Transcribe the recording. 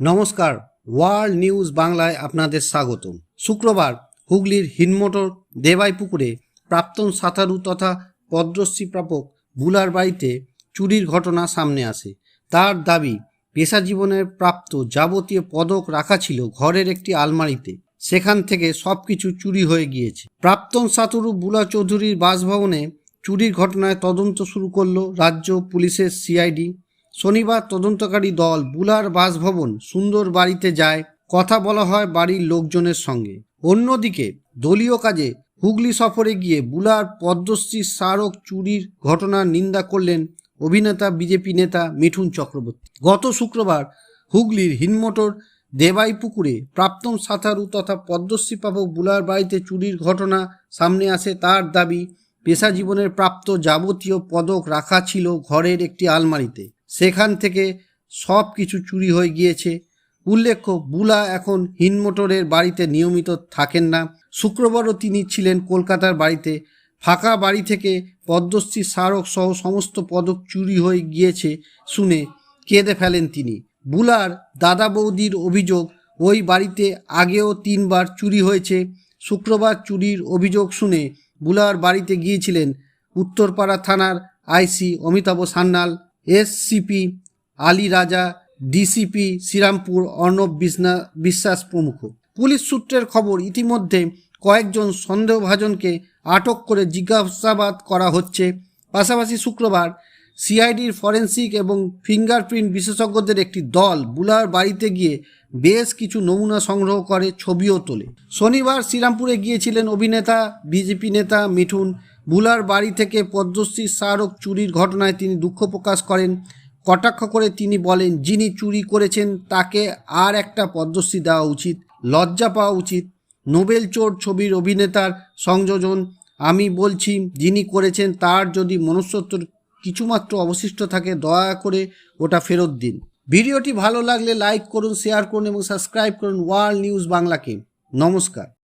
নমস্কার, world news বাংলায় আপনাদের স্বাগতম। শুক্রবার হুগলির হিনমোটর দেবাইপুকুরে প্রাক্তন সাঁতারু তথা পদ্মশ্রী প্রাপক বুলার বাড়িতে চুরির ঘটনা সামনে আসে। তার দাবি পেশা জীবনের প্রাপ্ত যাবতীয় পদক রাখা ছিল ঘরের একটি আলমারিতে। সেখান থেকে সব কিছু চুরি হয়ে গিয়েছে। প্রাক্তন সাঁতারু বুলা চৌধুরীর বাসভবনে চুরির ঘটনায় তদন্ত শুরু করল রাজ্য পুলিশের সিআইডি। শনিবার তদন্তকারী দল বুলার বাসভবন সুন্দর বাড়িতে যায়, কথা বলা হয় বাড়ির লোকজনের সঙ্গে। অন্যদিকে দলীয় কাজে হুগলি সফরে গিয়ে বুলার পদ্মশ্রী স্মারক চুরির ঘটনার নিন্দা করলেন অভিনেতা, বিজেপি নেতা মিঠুন চক্রবর্তী। গত শুক্রবার হুগলির হিনমোটর দেবাইপুকুরে প্রাক্তন সাঁতারু তথা পদ্মশ্রী পাবক বুলার বাড়িতে চুরির ঘটনা সামনে আসে তার দাবি পেশা জীবনের প্রাপ্ত যাবতীয় পদক রাখা ছিল ঘরের একটি আলমারিতে। সেখান থেকে সব কিছু চুরি হয়ে গিয়েছে। উল্লেখ্য, বুলা এখন হিনমোটরের বাড়িতে নিয়মিত থাকেন না। শুক্রবারও তিনি ছিলেন কলকাতার বাড়িতে। ফাঁকা বাড়ি থেকে পদ্মশ্রী স্মারক সহ সমস্ত পদক চুরি হয়ে গিয়েছে শুনে কেঁদে ফেলেন তিনি। বুলার দাদা বৌদির অভিযোগ, ওই বাড়িতে আগেও তিনবার চুরি হয়েছে। শুক্রবার চুরির অভিযোগ শুনে বুলার বাড়িতে গিয়েছিলেন উত্তরপাড়া থানার IC Amitabha Sanyal. SCP, Ali Raja, DCP, Serampore, Arnab বিসনা বিশ্বাস প্রমুখ। পুলিশ সূত্রের খবর, ইতিমধ্যে কয়েকজন সন্দেহভাজনকে আটক করে জিজ্ঞাসাবাদ করা হচ্ছে। পাশাপাশি শুক্রবার সিআইডির ফরেন্সিক এবং ফিঙ্গারপ্রিন্ট বিশেষজ্ঞদের একটি দল বুলার বাড়িতে গিয়ে বেশ কিছু নমুনা সংগ্রহ করে ছবিও তোলে। শনিবার শ্রীরামপুরে গিয়েছিলেন অভিনেতা, বিজেপি নেতা মিঠুন বুলার বাড়ি থেকে পদ্মশ্রী স্মারক চুরির ঘটনায় তিনি দুঃখ প্রকাশ করেন। কটাক্ষ করে তিনি বলেন, যিনি চুরি করেছেন, তাকে আর একটা পদ্মশ্রী দেওয়া উচিত। লজ্জা পাওয়া উচিত। নোবেল চোর ছবির অভিনেতার সংযোজন। আমি বলছি, যিনি করেছেন, তার যদি মনুষ্যত্বর কিছুমাত্র অবশিষ্ট থাকে, দয়া করে ওটা ফেরত দিন। ভিডিওটি ভালো লাগলে লাইক করুন, শেয়ার করুন এবং সাবস্ক্রাইব করুন ওয়ার্ল্ড নিউজ বাংলাকে। নমস্কার।